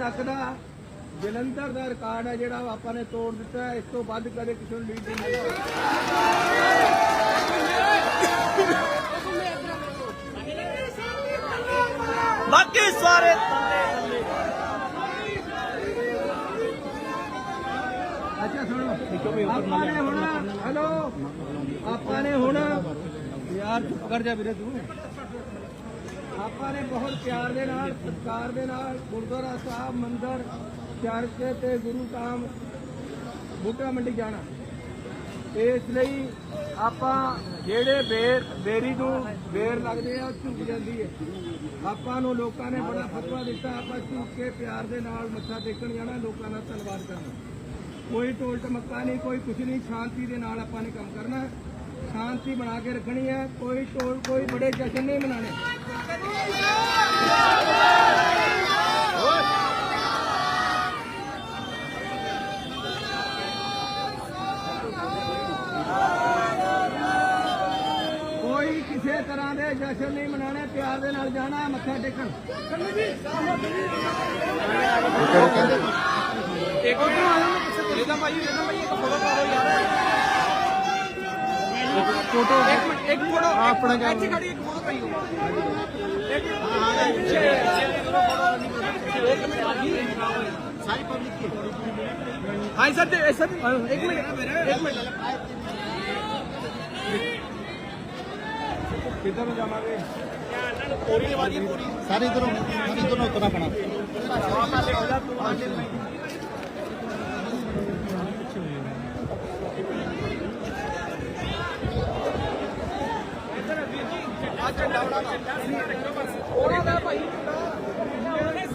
ਤੱਕ ਦਾ ਜਲੰਧਰ ਦਾ ਰਿਕਾਰਡ ਹੈ ਜਿਹੜਾ ਆਪਾਂ ਨੇ ਤੋੜ ਦਿੱਤਾ ਹੈ। ਇਸ ਤੋਂ ਵੱਧ ਕਦੇ ਕਿਸੇ ਨੂੰ ਲੀਡ ਨਹੀਂ ਮਿਲਿਆ ਬਾਕੀ ਸਾਰੇ ਅੱਛਾ ਸੁਣੋ। ਆਪਾਂ ਨੇ ਹੁਣ ਹੈਲੋ? ਆਪਾਂ ਨੇ ਹੁਣ ਯਾਰ ਚੁੱਪ ਕਰ ਜਾ ਵੀਰੇ ਤੂੰ। ਆਪਾਂ ਨੇ ਬਹੁਤ ਪਿਆਰ ਦੇ ਨਾਲ, ਸਤਿਕਾਰ ਦੇ ਨਾਲ, ਗੁਰਦੁਆਰਾ ਸਾਹਿਬ, ਮੰਦਰ, ਚਰਚ ਤੇ ਗੁਰੂ ਧਾਮ, ਬੂਟਾ ਮੰਡੀ ਜਾਣਾ। ਇਸ ਲਈ ਆਪਾਂ ਜਿਹੜੇ ਬੇਰ, ਬੇਰੀ ਨੂੰ ਬੇਰ ਲੱਗਦੇ ਆ, ਉਹ ਝੁਕ ਜਾਂਦੀ ਹੈ। ਆਪਾਂ ਨੂੰ ਲੋਕਾਂ ਨੇ ਬੜਾ ਫਤਵਾ ਦਿੱਤਾ, ਆਪਾਂ ਝੁਕ ਕੇ ਪਿਆਰ ਦੇ ਨਾਲ ਮੱਥਾ ਟੇਕਣ ਜਾਣਾ, ਲੋਕਾਂ ਦਾ ਧੰਨਵਾਦ ਕਰਨਾ। ਕੋਈ ਟੋਲ ਟਮੱਕਾ ਨਹੀਂ, ਕੋਈ ਕੁਝ ਨਹੀਂ, ਸ਼ਾਂਤੀ ਦੇ ਨਾਲ ਆਪਾਂ ਨੇ ਕੰਮ ਕਰਨਾ। ਸ਼ਾਂਤੀ ਬਣਾ ਕੇ ਰੱਖਣੀ ਹੈ, ਕੋਈ ਟੋਲ ਕੋਈ ਬੜੇ ਜਸ਼ਨ ਨਹੀਂ ਮਨਾਣੇ ਕੋਈ ਕਿਸੇ ਤਰ੍ਹਾਂ ਦੇ ਜਸ਼ਨ ਨਹੀਂ ਮਨਾਣੇ ਪਿਆਰ ਦੇ ਨਾਲ ਜਾਣਾ ਮੱਥਾ ਟੇਕਣ। ਇਹਦਾ ਭਾਈ ਇਹਦਾ ਭਾਈ ਇੱਕ ਫੋਟੋ ਕਰੋ ਯਾਰ। ਫੋਟੋ ਇੱਕ ਮਿੰਟ, ਇੱਕ ਫੋਟੋ ਆਪਣਾ ਕੰਮ। ਇੱਥੇ ਖੜੀ ਇੱਕ ਫੋਟੋ ਪਈ ਇੱਕ ਹਾਂ ਪਿੱਛੇ ਇੱਕ ਮਿੰਟ ਸਾਰੀ ਪਬਲਿਕ ਕੀ ਹਾਂ ਸਰ ਤੇ ਸਰ ਇੱਕ ਮਿੰਟ ਇੱਕ ਮਿੰਟ ਕਿੱਧਰ ਨੂੰ ਜਾਵਾਂਗੇ ਪੂਰੀ ਨਿਵਾਜੀ ਪੂਰੀ ਸਾਰੇ ਇਧਰੋਂ ਸਾਰੇ ਇਧਰੋਂ ਉਤਰਨਾ ਪੈਣਾ ਆ ਝੰਡਾ ਬਣਾ ਉਹਨਾਂ ਦਾ ਭਾਈ ਉਹਨੇ